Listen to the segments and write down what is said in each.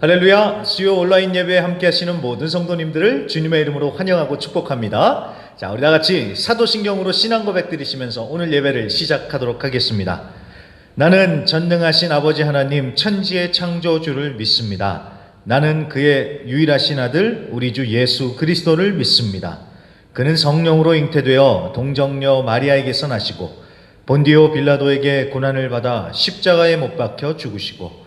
할렐루야! 수요 온라인 예배에 함께 하시는 모든 성도님들을 주님의 이름으로 환영하고 축복합니다. 자, 우리 다 같이 사도신경으로 신앙 고백 드리시면서 오늘 예배를 시작하도록 하겠습니다. 나는 전능하신 아버지 하나님 천지의 창조주를 믿습니다. 나는 그의 유일하신 아들 우리 주 예수 그리스도를 믿습니다. 그는 성령으로 잉태되어 동정녀 마리아에게서 나시고 본디오 빌라도에게 고난을 받아 십자가에 못 박혀 죽으시고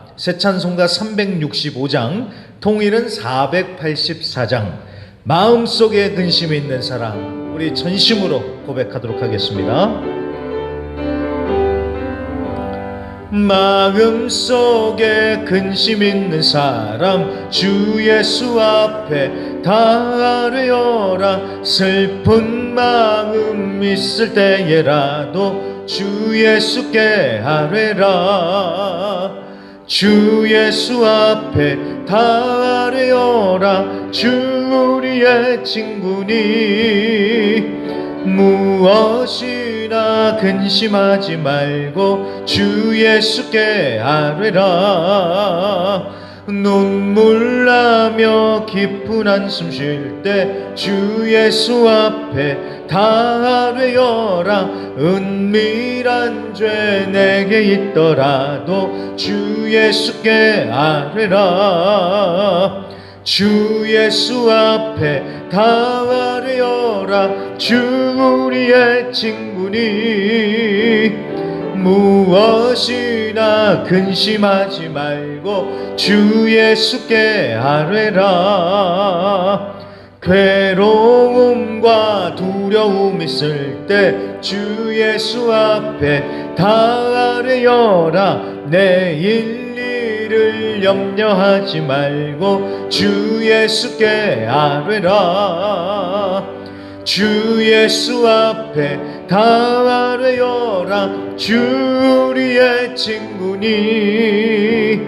새 찬송가 365장, 통일은 484장. 마음속에 근심이 있는 사람, 우리 전심으로 고백하도록 하겠습니다. 마음속에 근심 있는 사람 주 예수 앞에 다 아뢰어라 슬픈 마음 있을 때에라도 주 예수께 아뢰라 주 예수 앞에 다 아뢰어라. 주 우리의 친구니. 무엇이나 근심하지 말고 주 예수께 아뢰라 눈물 나며 깊은 한숨 쉴 때 주 예수 앞에 다 아뢰어라. 은밀한 죄 내게 있더라도 주 예수께 아뢰라. 주 예수 앞에 다 아뢰어라. 주 우리의 친구니 무엇이나 근심하지 말고 주 예수께 아뢰라. 괴로움과 두려움 있을 때 주 예수 앞에 다 아뢰어라. 내 일 일을 염려하지 말고 주 예수께 아뢰라 주 예수 앞에 다 아뢰어라. 주 우리의 친구니.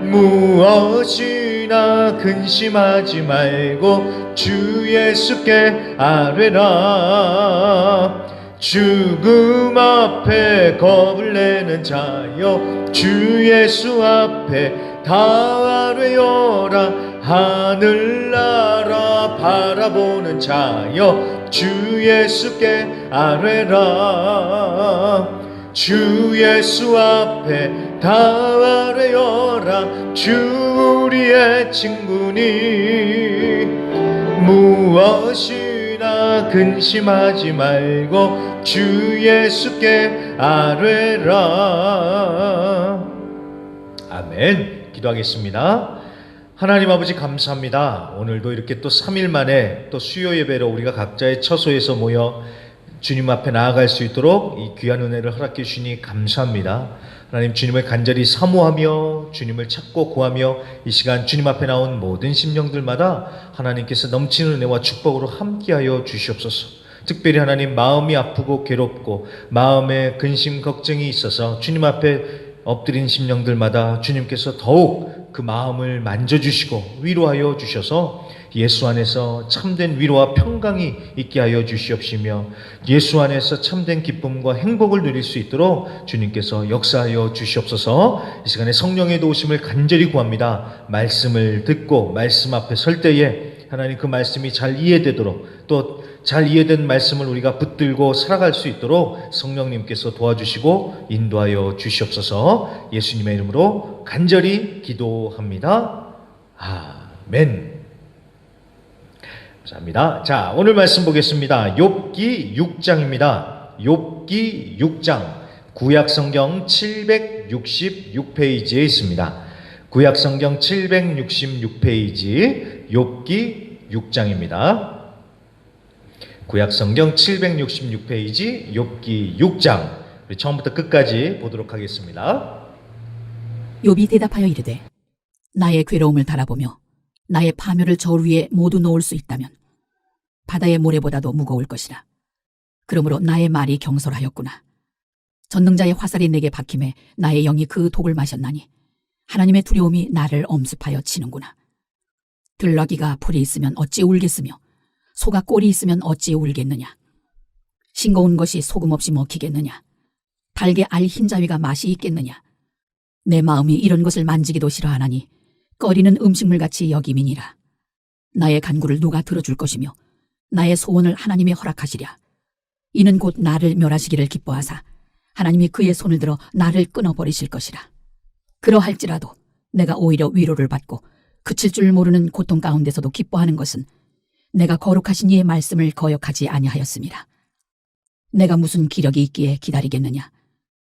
무엇이나 근심하지 말고 주 예수께 아뢰라. 죽음 앞에 겁을 내는 자여 주 예수 앞에 다 아뢰어라 하늘나라 바라보는 자여 주 예수께 아뢰라. 주 예수 앞에 다 아뢰어라. 주 우리의 친구니. 무엇이나 근심하지 말고 주 예수께 아뢰라. 아멘. 기도하겠습니다 하나님 아버지 감사합니다 오늘도 이렇게 또 3일 만에 또 수요 예배로 우리가 각자의 처소에서 모여 주님 앞에 나아갈 수 있도록 이 귀한 은혜를 허락해 주시니 감사합니다. 하나님 주님을 간절히 사모하며 주님을 찾고 구하며 이 시간 주님 앞에 나온 모든 심령들마다 하나님께서 넘치는 은혜와 축복으로 함께하여 주시옵소서. 특별히 하나님 마음이 아프고 괴롭고 마음에 근심 걱정이 있어서 주님 앞에 엎드린 심령들마다 주님께서 더욱 그 마음을 만져주시고 위로하여 주셔서 예수 안에서 참된 위로와 평강이 있게 하여 주시옵시며 예수 안에서 참된 기쁨과 행복을 누릴 수 있도록 주님께서 역사하여 주시옵소서 이 시간에 성령의 도우심을 간절히 구합니다. 말씀을 듣고 말씀 앞에 설 때에 하나님 그 말씀이 잘 이해되도록 또 잘 이해된 말씀을 우리가 붙들고 살아갈 수 있도록 성령님께서 도와주시고 인도하여 주시옵소서 예수님의 이름으로 간절히 기도합니다. 아멘. 감사합니다. 자, 오늘 말씀 보겠습니다. 욥기 6장입니다. 욥기 6장. 구약 성경 766페이지에 있습니다. 구약 성경 766페이지 욥기 6장입니다. 구약 성경 766페이지 욥기 6장. 우리 처음부터 끝까지 보도록 하겠습니다. 욥이 대답하여 이르되 나의 괴로움을 바라보며 나의 파묘를 저울 위에 모두 놓을 수 있다면 바다의 모래보다도 무거울 것이라. 그러므로 나의 말이 경솔하였구나. 전능자의 화살이 내게 박힘에 나의 영이 그 독을 마셨나니 하나님의 두려움이 나를 엄습하여 치는구나. 들나귀가 풀이 있으면 어찌 울겠으며 소가 꼴이 있으면 어찌 울겠느냐. 싱거운 것이 소금 없이 먹히겠느냐. 달게 알 흰자위가 맛이 있겠느냐. 내 마음이 이런 것을 만지기도 싫어하나니 꺼리는 음식물같이 여김이니라. 나의 간구를 누가 들어줄 것이며 나의 소원을 하나님이 허락하시랴. 이는 곧 나를 멸하시기를 기뻐하사 하나님이 그의 손을 들어 나를 끊어버리실 것이라. 그러할지라도 내가 오히려 위로를 받고 그칠 줄 모르는 고통 가운데서도 기뻐하는 것은 내가 거룩하신 이의 말씀을 거역하지 아니하였습니다. 내가 무슨 기력이 있기에 기다리겠느냐?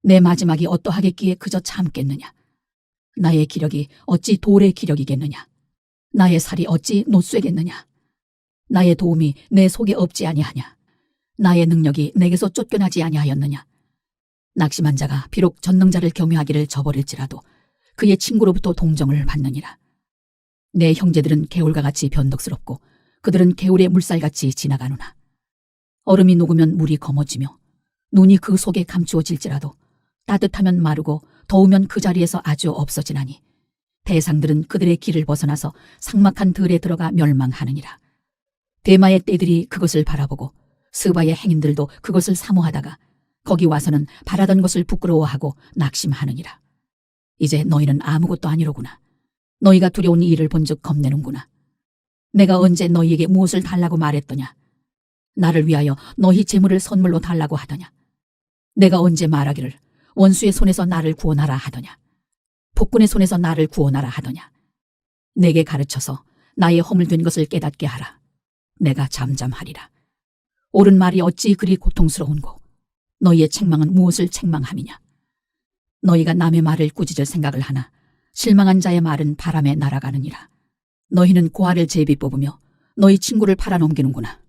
내 마지막이 어떠하겠기에 그저 참겠느냐? 나의 기력이 어찌 돌의 기력이겠느냐? 나의 살이 어찌 노쇠겠느냐? 나의 도움이 내 속에 없지 아니하냐? 나의 능력이 내게서 쫓겨나지 아니하였느냐? 낙심한 자가 비록 전능자를 경외하기를 저버릴지라도 그의 친구로부터 동정을 받느니라. 내 형제들은 개울과 같이 변덕스럽고 그들은 개울의 물살같이 지나가노라. 얼음이 녹으면 물이 검어지며 눈이 그 속에 감추어질지라도 따뜻하면 마르고 더우면 그 자리에서 아주 없어지나니 대상들은 그들의 길을 벗어나서 삭막한 들에 들어가 멸망하느니라. 대마의 떼들이 그것을 바라보고 스바의 행인들도 그것을 사모하다가 거기 와서는 바라던 것을 부끄러워하고 낙심하느니라. 이제 너희는 아무것도 아니로구나. 너희가 두려운 이 일을 본즉 겁내는구나. 내가 언제 너희에게 무엇을 달라고 말했더냐? 나를 위하여 너희 재물을 선물로 달라고 하더냐? 내가 언제 말하기를 원수의 손에서 나를 구원하라 하더냐? 폭군의 손에서 나를 구원하라 하더냐? 내게 가르쳐서 나의 허물된 것을 깨닫게 하라. 내가 잠잠하리라. 옳은 말이 어찌 그리 고통스러운고 너희의 책망은 무엇을 책망함이냐? 너희가 남의 말을 꾸짖을 생각을 하나 실망한 자의 말은 바람에 날아가느니라. 너희는 고아를 제비 뽑으며 너희 친구를 팔아넘기는구나.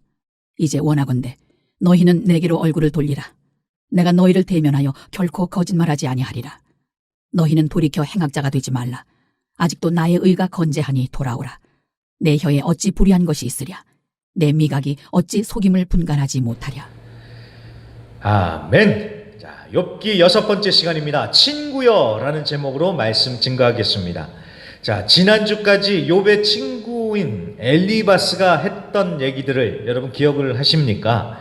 이제 원하건대 너희는 내게로 얼굴을 돌리라. 내가 너희를 대면하여 결코 거짓말하지 아니하리라. 너희는 돌이켜 행악자가 되지 말라. 아직도 나의 의가 건재하니 돌아오라. 내 혀에 어찌 불의한 것이 있으랴. 내 미각이 어찌 속임을 분간하지 못하랴. 아멘. 자, 욥기 여섯 번째 시간입니다. 친구여라는 제목으로 말씀 증거하겠습니다. 자, 지난주까지 욥의 친구인 엘리바스가 했던 얘기들을 여러분 기억을 하십니까?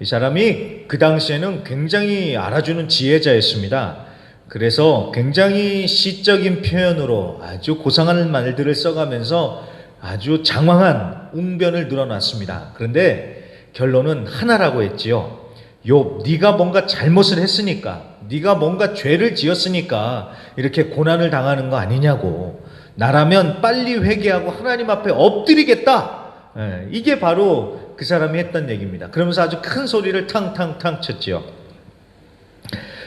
이 사람이 그 당시에는 굉장히 알아주는 지혜자였습니다. 그래서 굉장히 시적인 표현으로 아주 고상한 말들을 써가면서 아주 장황한 웅변을 늘어놨습니다. 그런데 결론은 하나라고 했지요. 욥, 네가 뭔가 잘못을 했으니까, 네가 뭔가 죄를 지었으니까 이렇게 고난을 당하는 거 아니냐고. 나라면 빨리 회개하고 하나님 앞에 엎드리겠다. 예, 이게 바로 그 사람이 했던 얘기입니다. 그러면서 아주 큰 소리를 탕탕탕 쳤지요.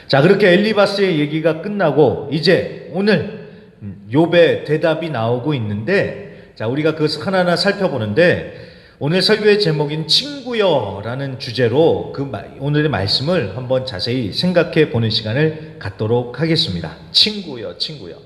자, 그렇게 엘리바스의 얘기가 끝나고 이제 오늘 욥의 대답이 나오고 있는데 자, 우리가 그것을 하나하나 살펴보는데 오늘 설교의 제목인 친구여라는 주제로 그 마- 오늘의 말씀을 한번 자세히 생각해 보는 시간을 갖도록 하겠습니다. 친구여, 친구여.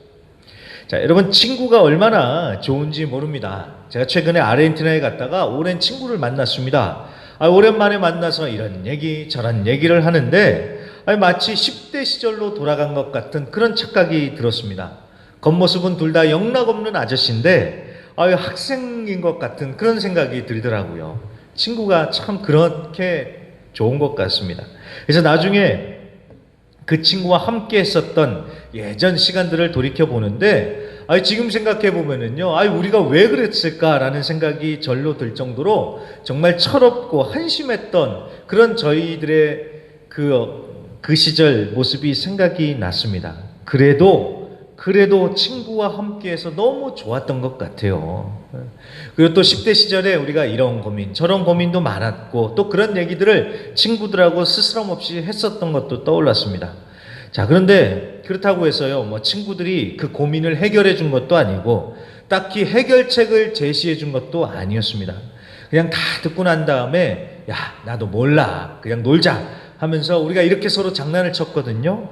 자, 여러분 친구가 얼마나 좋은지 모릅니다. 제가 최근에 아르헨티나에 갔다가 오랜 친구를 만났습니다. 아, 오랜만에 만나서 이런 얘기 저런 얘기를 하는데 아니, 마치 10대 시절로 돌아간 것 같은 그런 착각이 들었습니다. 겉모습은 둘 다 영락 없는 아저씨인데 아유, 학생인 것 같은 그런 생각이 들더라고요. 친구가 참 그렇게 좋은 것 같습니다. 그래서 나중에 그 친구와 함께 했었던 예전 시간들을 돌이켜 보는데 아 지금 생각해 보면은요. 아 우리가 왜 그랬을까라는 생각이 절로 들 정도로 정말 철없고 한심했던 그런 저희들의 그, 그 시절 모습이 생각이 났습니다. 그래도 그래도 친구와 함께해서 너무 좋았던 것 같아요. 그리고 또 10대 시절에 우리가 이런 고민, 저런 고민도 많았고 또 그런 얘기들을 친구들하고 스스럼 없이 했었던 것도 떠올랐습니다. 자, 그런데 그렇다고 해서요, 뭐 친구들이 그 고민을 해결해 준 것도 아니고 딱히 해결책을 제시해 준 것도 아니었습니다. 그냥 다 듣고 난 다음에 야, 나도 몰라. 그냥 놀자 하면서 우리가 이렇게 서로 장난을 쳤거든요.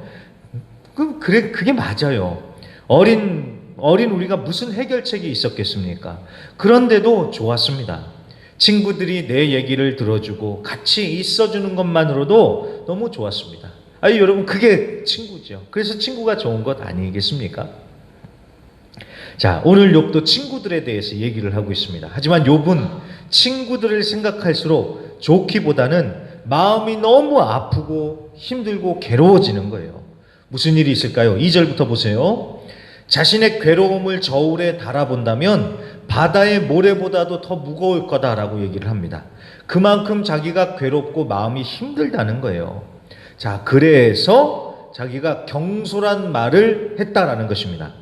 그, 그래, 그게 맞아요. 어린 어린 우리가 무슨 해결책이 있었겠습니까? 그런데도 좋았습니다. 친구들이 내 얘기를 들어주고 같이 있어주는 것만으로도 너무 좋았습니다. 아니 여러분 그게 친구죠. 그래서 친구가 좋은 것 아니겠습니까? 자 오늘 욥도 친구들에 대해서 얘기를 하고 있습니다. 하지만 욥은 친구들을 생각할수록 좋기보다는 마음이 너무 아프고 힘들고 괴로워지는 거예요. 무슨 일이 있을까요? 2절부터 보세요. 자신의 괴로움을 저울에 달아본다면 바다의 모래보다도 더 무거울 거다라고 얘기를 합니다. 그만큼 자기가 괴롭고 마음이 힘들다는 거예요. 자, 그래서 자기가 경솔한 말을 했다라는 것입니다.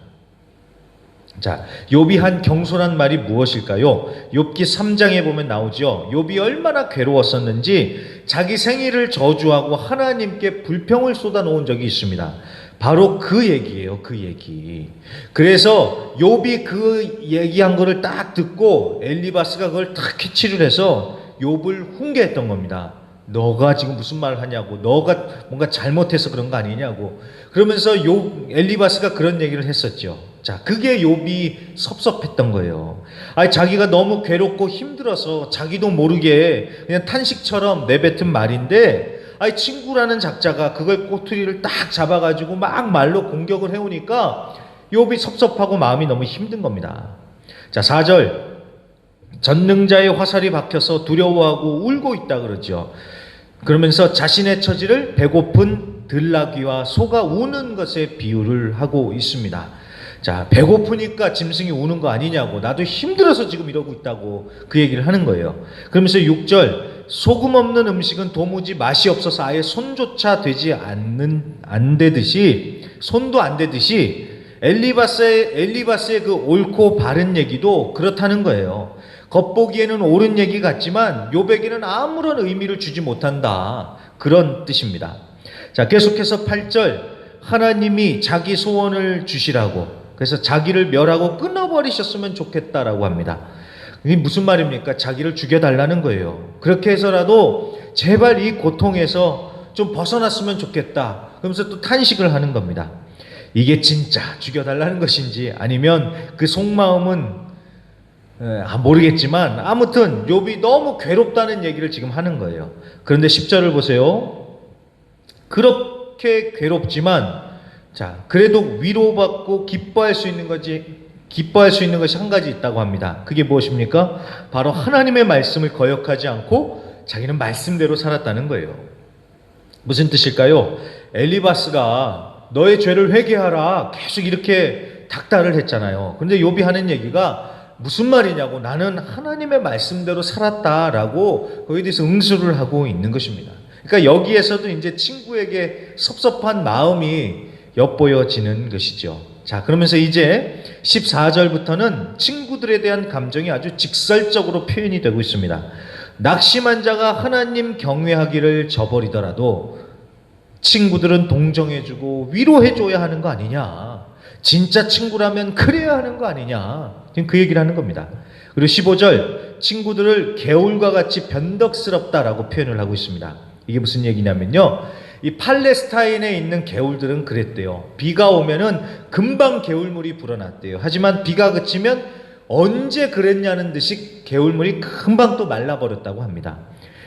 자, 욥이 한 경솔한 말이 무엇일까요? 욥기 3장에 보면 나오죠. 욥이 얼마나 괴로웠었는지 자기 생일을 저주하고 하나님께 불평을 쏟아놓은 적이 있습니다. 바로 그 얘기예요. 그 얘기. 그래서 욥이 그 얘기한 거를 딱 듣고 엘리바스가 그걸 딱 캐치를 해서 욥을 훈계했던 겁니다. 너가 지금 무슨 말을 하냐고, 너가 뭔가 잘못해서 그런 거 아니냐고. 그러면서 욥 엘리바스가 그런 얘기를 했었죠. 자, 그게 욥이 섭섭했던 거예요. 아니 자기가 너무 괴롭고 힘들어서 자기도 모르게 그냥 탄식처럼 내뱉은 말인데 아니 친구라는 작자가 그걸 꼬투리를 딱 잡아가지고 막 말로 공격을 해오니까 욥이 섭섭하고 마음이 너무 힘든 겁니다. 자, 4절. 전능자의 화살이 박혀서 두려워하고 울고 있다 그러죠. 그러면서 자신의 처지를 배고픈 들나귀와 소가 우는 것에 비유를 하고 있습니다. 자, 배고프니까 짐승이 우는 거 아니냐고. 나도 힘들어서 지금 이러고 있다고 그 얘기를 하는 거예요. 그러면서 6절. 소금 없는 음식은 도무지 맛이 없어서 아예 손조차 되지 않는, 안 되듯이, 손도 안 되듯이 엘리바스의, 엘리바스의 그 옳고 바른 얘기도 그렇다는 거예요. 겉보기에는 옳은 얘기 같지만 요백에는 아무런 의미를 주지 못한다. 그런 뜻입니다. 자, 계속해서 8절. 하나님이 자기 소원을 주시라고. 그래서 자기를 멸하고 끊어버리셨으면 좋겠다라고 합니다. 이게 무슨 말입니까? 자기를 죽여달라는 거예요. 그렇게 해서라도 제발 이 고통에서 좀 벗어났으면 좋겠다. 그러면서 또 탄식을 하는 겁니다. 이게 진짜 죽여달라는 것인지 아니면 그 속마음은 에, 아, 모르겠지만 아무튼 욥이 너무 괴롭다는 얘기를 지금 하는 거예요. 그런데 10절을 보세요. 그렇게 괴롭지만 자, 그래도 위로받고 기뻐할 수 있는 것이 기뻐할 수 있는 것이 한 가지 있다고 합니다. 그게 무엇입니까? 바로 하나님의 말씀을 거역하지 않고 자기는 말씀대로 살았다는 거예요. 무슨 뜻일까요? 엘리바스가 너의 죄를 회개하라 계속 이렇게 닥달을 했잖아요. 근데 욥이 하는 얘기가 무슨 말이냐고 나는 하나님의 말씀대로 살았다라고 거기에 대해서 응수를 하고 있는 것입니다. 그러니까 여기에서도 이제 친구에게 섭섭한 마음이 엿보여지는 것이죠. 자, 그러면서 이제 14절부터는 친구들에 대한 감정이 아주 직설적으로 표현이 되고 있습니다. 낙심한 자가 하나님 경외하기를 저버리더라도 친구들은 동정해주고 위로해줘야 하는 거 아니냐. 진짜 친구라면 그래야 하는 거 아니냐. 지금 그 얘기를 하는 겁니다. 그리고 15절, 친구들을 개울과 같이 변덕스럽다라고 표현을 하고 있습니다. 이게 무슨 얘기냐면요. 이 팔레스타인에 있는 개울들은 그랬대요. 비가 오면은 금방 개울물이 불어났대요. 하지만 비가 그치면 언제 그랬냐는 듯이 개울물이 금방 또 말라버렸다고 합니다.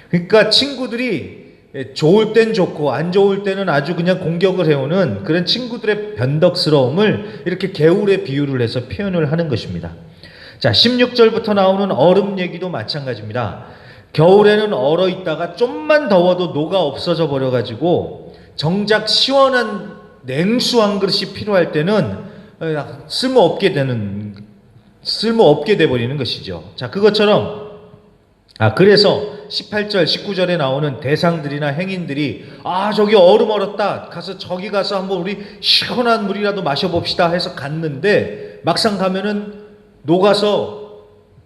그러니까 친구들이 좋을 땐 좋고 안 좋을 때는 아주 그냥 공격을 해오는 그런 친구들의 변덕스러움을 이렇게 개울에 비유를 해서 표현을 하는 것입니다. 자, 16절부터 나오는 얼음 얘기도 마찬가지입니다. 겨울에는 얼어 있다가 좀만 더워도 녹아 없어져 버려 가지고 정작 시원한 냉수 한 그릇이 필요할 때는 쓸모 없게 되는 쓸모 없게 돼 버리는 것이죠. 자, 그것처럼 아 그래서 18절, 19절에 나오는 대상들이나 행인들이 아 저기 얼음 얼었다 가서 저기 가서 한번 우리 시원한 물이라도 마셔봅시다 해서 갔는데 막상 가면은 녹아서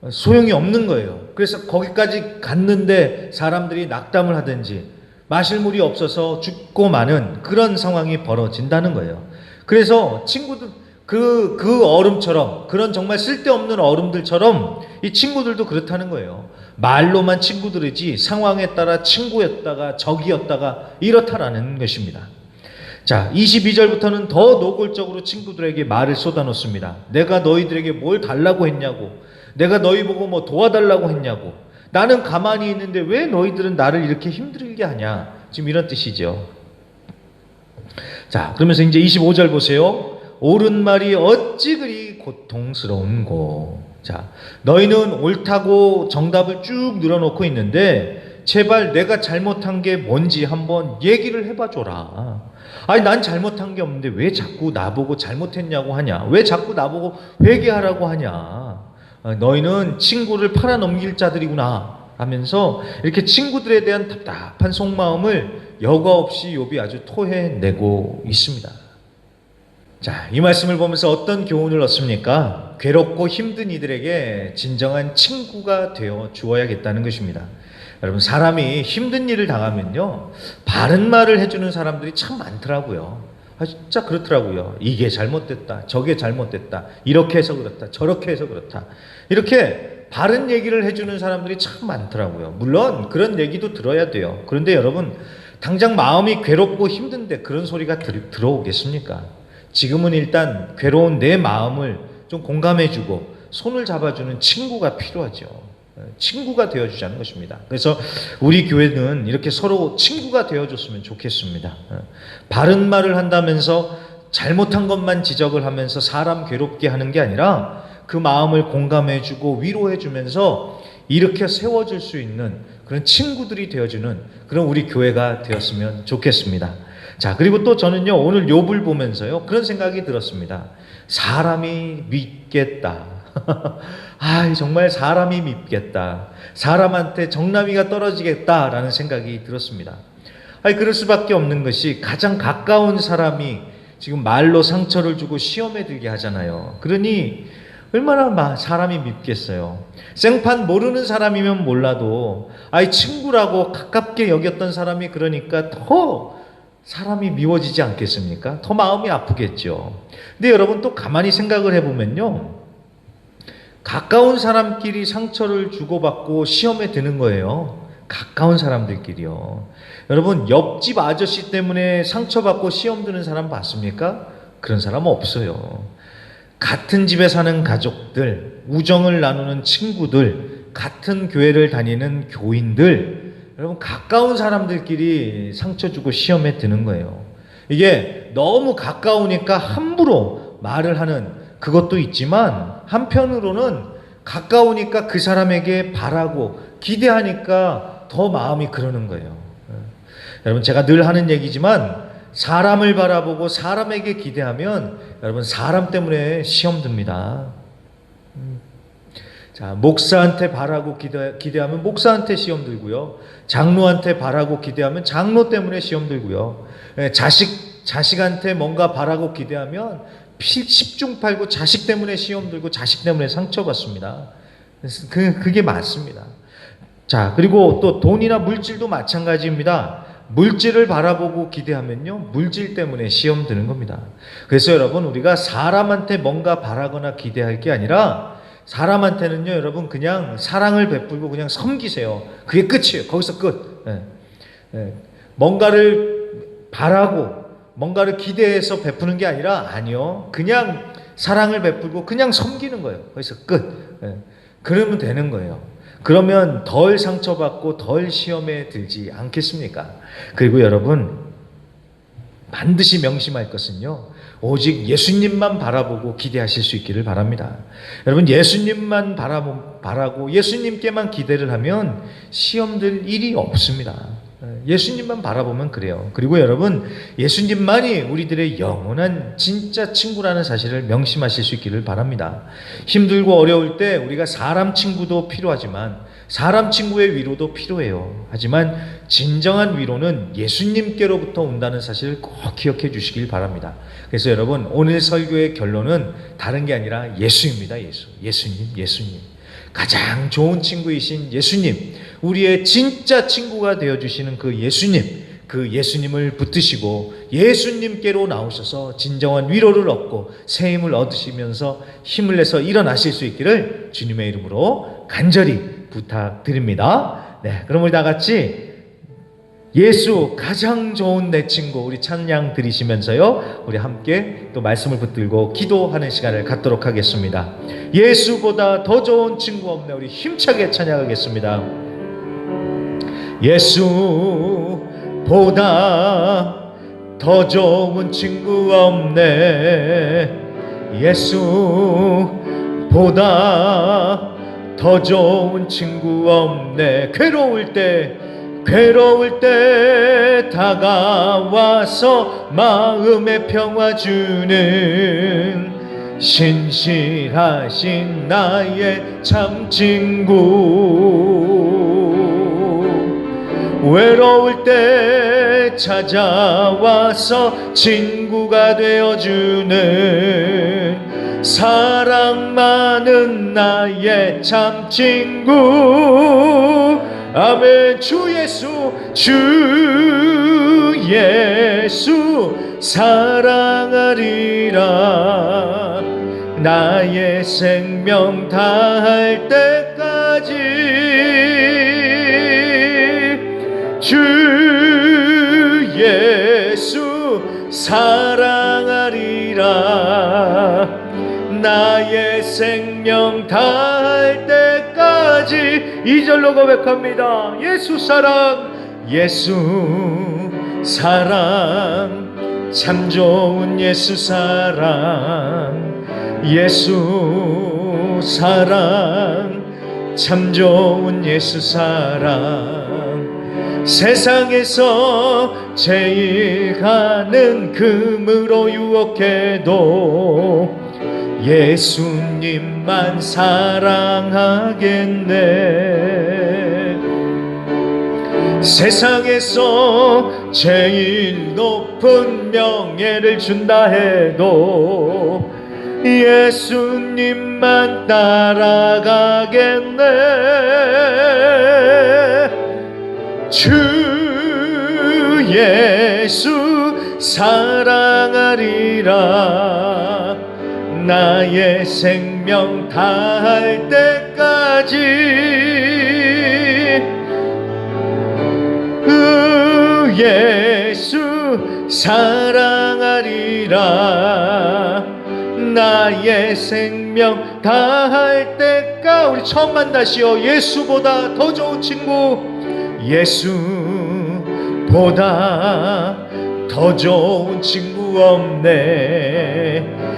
소용이 없는 거예요. 그래서 거기까지 갔는데 사람들이 낙담을 하든지 마실 물이 없어서 죽고 마는 그런 상황이 벌어진다는 거예요. 그래서 친구들 그, 그 얼음처럼 그런 정말 쓸데없는 얼음들처럼 이 친구들도 그렇다는 거예요. 말로만 친구들이지 상황에 따라 친구였다가 적이었다가 이렇다라는 것입니다. 자, 22절부터는 더 노골적으로 친구들에게 말을 쏟아놓습니다. 내가 너희들에게 뭘 달라고 했냐고. 내가 너희 보고 뭐 도와달라고 했냐고. 나는 가만히 있는데 왜 너희들은 나를 이렇게 힘들게 하냐. 지금 이런 뜻이죠. 자, 그러면서 이제 25절 보세요. 옳은 말이 어찌 그리 고통스러운고. 자, 너희는 옳다고 정답을 쭉 늘어놓고 있는데 제발 내가 잘못한 게 뭔지 한번 얘기를 해봐 줘라. 아니 난 잘못한 게 없는데 왜 자꾸 나보고 잘못했냐고 하냐? 왜 자꾸 나보고 회개하라고 하냐? 아, 너희는 친구를 팔아넘길 자들이구나 하면서 이렇게 친구들에 대한 답답한 속마음을 여과 없이 욥이 아주 토해내고 있습니다. 자, 이 말씀을 보면서 어떤 교훈을 얻습니까? 괴롭고 힘든 이들에게 진정한 친구가 되어 주어야겠다는 것입니다. 여러분, 사람이 힘든 일을 당하면요, 바른 말을 해주는 사람들이 참 많더라고요. 아, 진짜 그렇더라고요. 이게 잘못됐다. 저게 잘못됐다. 이렇게 해서 그렇다. 저렇게 해서 그렇다. 이렇게 바른 얘기를 해주는 사람들이 참 많더라고요. 물론 그런 얘기도 들어야 돼요. 그런데 여러분, 당장 마음이 괴롭고 힘든데 그런 소리가 들, 들어오겠습니까? 지금은 일단 괴로운 내 마음을 좀 공감해주고 손을 잡아주는 친구가 필요하죠. 어, 친구가 되어주자는 것입니다. 그래서 우리 교회는 이렇게 서로 친구가 되어줬으면 좋겠습니다. 어, 바른 말을 한다면서 잘못한 것만 지적을 하면서 사람 괴롭게 하는 게 아니라 그 마음을 공감해주고 위로해주면서 이렇게 세워질 수 있는 그런 친구들이 되어주는 그런 우리 교회가 되었으면 좋겠습니다. 자, 그리고 또 저는요, 오늘 욥을 보면서요, 그런 생각이 들었습니다. 사람이 믿겠다. 아, 정말 사람이 믿겠다. 사람한테 정남이가 떨어지겠다라는 생각이 들었습니다. 아니, 그럴 수밖에 없는 것이 가장 가까운 사람이 지금 말로 상처를 주고 시험에 들게 하잖아요. 그러니 얼마나 마- 사람이 믿겠어요. 생판 모르는 사람이면 몰라도 아이 친구라고 가깝게 여겼던 사람이 그러니까 더 사람이 미워지지 않겠습니까? 더 마음이 아프겠죠. 근데 여러분 또 가만히 생각을 해보면요. 가까운 사람끼리 상처를 주고받고 시험에 드는 거예요. 가까운 사람들끼리요. 여러분, 옆집 아저씨 때문에 상처받고 시험 드는 사람 봤습니까? 그런 사람 없어요. 같은 집에 사는 가족들, 우정을 나누는 친구들, 같은 교회를 다니는 교인들, 여러분, 가까운 사람들끼리 상처 주고 시험에 드는 거예요. 이게 너무 가까우니까 함부로 말을 하는 그것도 있지만 한편으로는 가까우니까 그 사람에게 바라고 기대하니까 더 마음이 그러는 거예요. 예. 여러분 제가 늘 하는 얘기지만 사람을 바라보고 사람에게 기대하면 여러분 사람 때문에 시험 듭니다. 음. 자, 목사한테 바라고 기대, 기대하면 목사한테 시험 들고요. 장로한테 바라고 기대하면 장로 때문에 시험 들고요. 예, 자식, 자식한테 뭔가 바라고 기대하면 피- 십중 팔구 자식 때문에 시험 들고 자식 때문에 상처받습니다. 그, 그게 맞습니다. 자, 그리고 또 돈이나 물질도 마찬가지입니다. 물질을 바라보고 기대하면요, 물질 때문에 시험 드는 겁니다. 그래서 여러분, 우리가 사람한테 뭔가 바라거나 기대할 게 아니라 사람한테는요, 여러분, 그냥 사랑을 베풀고 그냥 섬기세요. 그게 끝이에요. 거기서 끝. 예. 예. 뭔가를 바라고 뭔가를 기대해서 베푸는 게 아니라 아니요. 그냥 사랑을 베풀고 그냥 섬기는 거예요. 거기서 끝. 예. 그러면 되는 거예요. 그러면 덜 상처받고 덜 시험에 들지 않겠습니까? 그리고 여러분 반드시 명심할 것은요. 오직 예수님만 바라보고 기대하실 수 있기를 바랍니다. 여러분 예수님만 바라보, 바라고 예수님께만 기대를 하면 시험들 일이 없습니다. 예수님만 바라보면 그래요. 그리고 여러분 예수님만이 우리들의 영원한 진짜 친구라는 사실을 명심하실 수 있기를 바랍니다. 힘들고 어려울 때 우리가 사람 친구도 필요하지만 사람 친구의 위로도 필요해요. 하지만 진정한 위로는 예수님께로부터 온다는 사실을 꼭 기억해 주시길 바랍니다. 그래서 여러분 오늘 설교의 결론은 다른 게 아니라 예수입니다. 예수. 예수님, 예수님. 가장 좋은 친구이신 예수님, 우리의 진짜 친구가 되어 주시는 그 예수님, 그 예수님을 붙드시고 예수님께로 나오셔서 진정한 위로를 얻고 새 힘을 얻으시면서 힘을 내서 일어나실 수 있기를 주님의 이름으로 간절히 부탁드립니다. 네, 그럼 우리 다 같이 예수 가장 좋은 내 친구 우리 찬양 드리시면서요 우리 함께 또 말씀을 붙들고 기도하는 시간을 갖도록 하겠습니다. 예수보다 더 좋은 친구 없네 우리 힘차게 찬양하겠습니다. 예수보다 더 좋은 친구 없네. 예수보다 더 좋은 친구 없네. 괴로울 때 괴로울 때 다가와서 마음의 평화 주는 신실하신 나의 참 친구. 외로울 때 찾아와서 친구가 되어주는 사랑 많은 나의 참 친구 아멘. 주 예수 주 예수 사랑하리라. 나의 생명 다할 때까지 주 예수 사랑하리라 나의 생명 다할 때까지 이절로 고백합니다. 예수 사랑 예수 사랑. 참 좋은 예수 사랑 예수 사랑. 참 좋은 예수 사랑. 세상에서 제일 가는 금으로 유혹해도 예수님만 사랑하겠네. 세상에서 제일 높은 명예를 준다 해도 예수님만 따라가겠네. 주 예수 사랑하리라 나의 생명 다할 때까지 그 예수 사랑하리라. 나의 생명 다할 때까? 우리 처음 만나시오. 예수보다 더 좋은 친구. 예수보다 더 좋은 친구 없네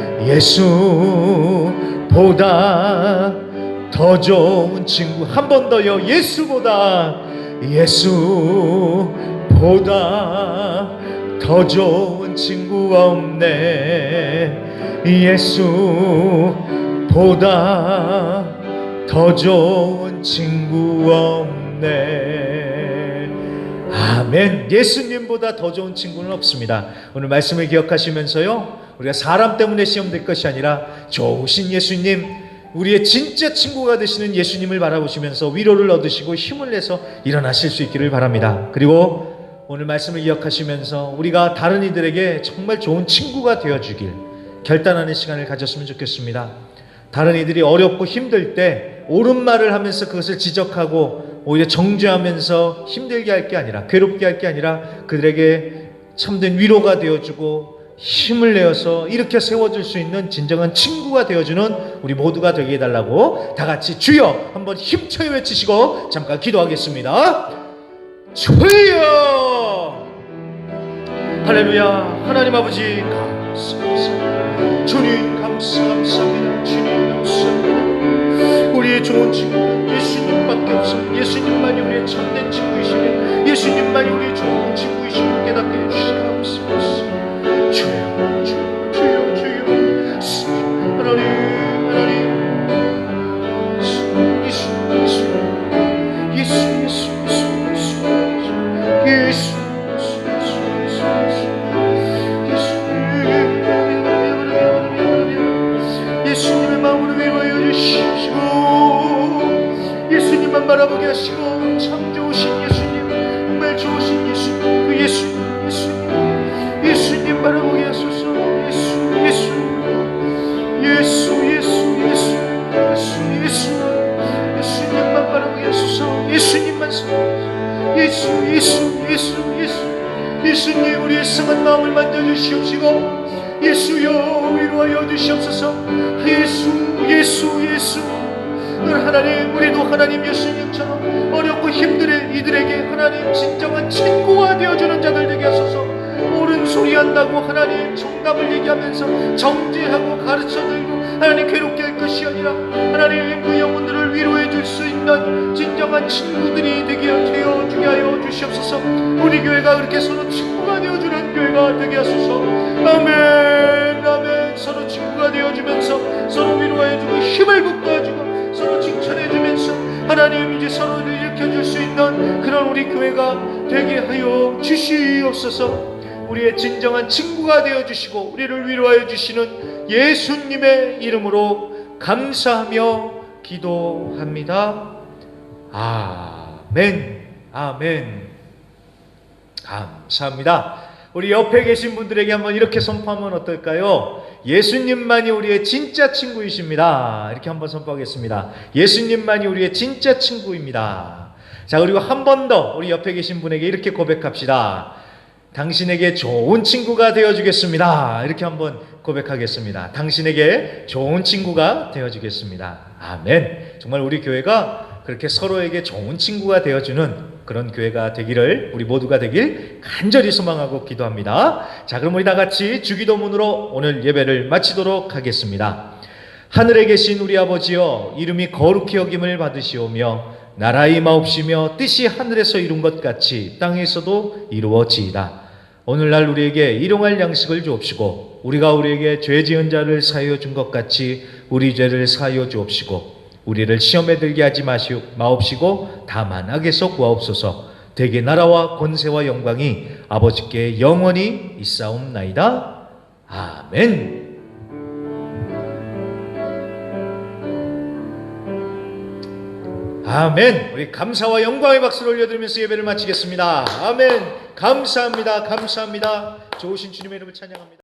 예수보다 더 좋은 친구 한 번 더요. 예수보다 예수보다 더 좋은 친구 없네. 예수보다 더 좋은 친구 없네. 아멘. 예수님보다 더 좋은 친구는 없습니다. 오늘 말씀을 기억하시면서요 우리가 사람 때문에 시험 될 것이 아니라 좋으신 예수님 우리의 진짜 친구가 되시는 예수님을 바라보시면서 위로를 얻으시고 힘을 내서 일어나실 수 있기를 바랍니다. 그리고 오늘 말씀을 기억하시면서 우리가 다른 이들에게 정말 좋은 친구가 되어 주길 결단하는 시간을 가졌으면 좋겠습니다. 다른 이들이 어렵고 힘들 때 옳은 말을 하면서 그것을 지적하고 오히려 정죄하면서 힘들게 할 게 아니라 괴롭게 할 게 아니라 그들에게 참된 위로가 되어주고 힘을 내어서 이렇게 세워줄 수 있는 진정한 친구가 되어주는 우리 모두가 되게 해달라고 다 같이 주여 한번 힘차게 외치시고 잠깐 기도하겠습니다. 주여 할렐루야 하나님 아버지 감사합니다. 주님 감사 감사합니다. 주님 감사합니다. 우리의 좋은 친구 예수님밖에 없어 예수님만이 우리의 참된 친구이시네 예수님만이 우리의 좋은 친구이심을 깨닫게 감사합니다. 주여 주여 주여 주여 바라보게 하시고 주시옵시고 예수여 위로하여 주시옵소서. 예수 예수 예수. 늘 하나님 우리도 하나님 예수님처럼 어렵고 힘들에 이들에게 하나님 진정한 친구가 되어주는 자들 되게 하소서. 옳은 소리 한다고 하나님 정답을 얘기하면서 정죄하고 가르쳐들고 하나님 괴롭게 할 것이 아니라 하나님 그 영혼들을 위로해 줄 수 있는 진정한 친구들이 되게 되어 주게 하여 주시옵소서. 우리 교회가 그렇게 서로 되어주는 교회가 되게 하소서 아멘 아멘 서로 친구가 되어주면서 서로 위로해주고 힘을 북돋아주고 서로 칭찬해주면서 하나님 이제 서로를 일으켜줄 수 있는 그런 우리 교회가 되게 하여 주시옵소서 우리의 진정한 친구가 되어 주시고 우리를 위로하여 주시는 예수님의 이름으로 감사하며 기도합니다. 아멘. 아멘. 감사합니다. 우리 옆에 계신 분들에게 한번 이렇게 선포하면 어떨까요? 예수님만이 우리의 진짜 친구이십니다. 이렇게 한번 선포하겠습니다. 예수님만이 우리의 진짜 친구입니다. 자, 그리고 한 번 더 우리 옆에 계신 분에게 이렇게 고백합시다. 당신에게 좋은 친구가 되어주겠습니다. 이렇게 한번 고백하겠습니다. 당신에게 좋은 친구가 되어주겠습니다. 아멘. 정말 우리 교회가 그렇게 서로에게 좋은 친구가 되어주는 그런 교회가 되기를 우리 모두가 되길 간절히 소망하고 기도합니다. 자, 그럼 우리 다 같이 주기도문으로 오늘 예배를 마치도록 하겠습니다. 하늘에 계신 우리 아버지여 이름이 거룩히 여김을 받으시오며 나라의 마옵시며 뜻이 하늘에서 이룬 것 같이 땅에서도 이루어지이다. 오늘날 우리에게 일용할 양식을 주옵시고 우리가 우리에게 죄 지은 자를 사하여 준 것 같이 우리 죄를 사하여 주옵시고 우리를 시험에 들게 하지 마시오 마옵시고 다만 악에서 구하옵소서 대개 나라와 권세와 영광이 아버지께 영원히 있사옵나이다. 아멘. 아멘. 우리 감사와 영광의 박수를 올려드리면서 예배를 마치겠습니다. 아멘. 감사합니다. 감사합니다. 좋으신 주님의 이름을 찬양합니다.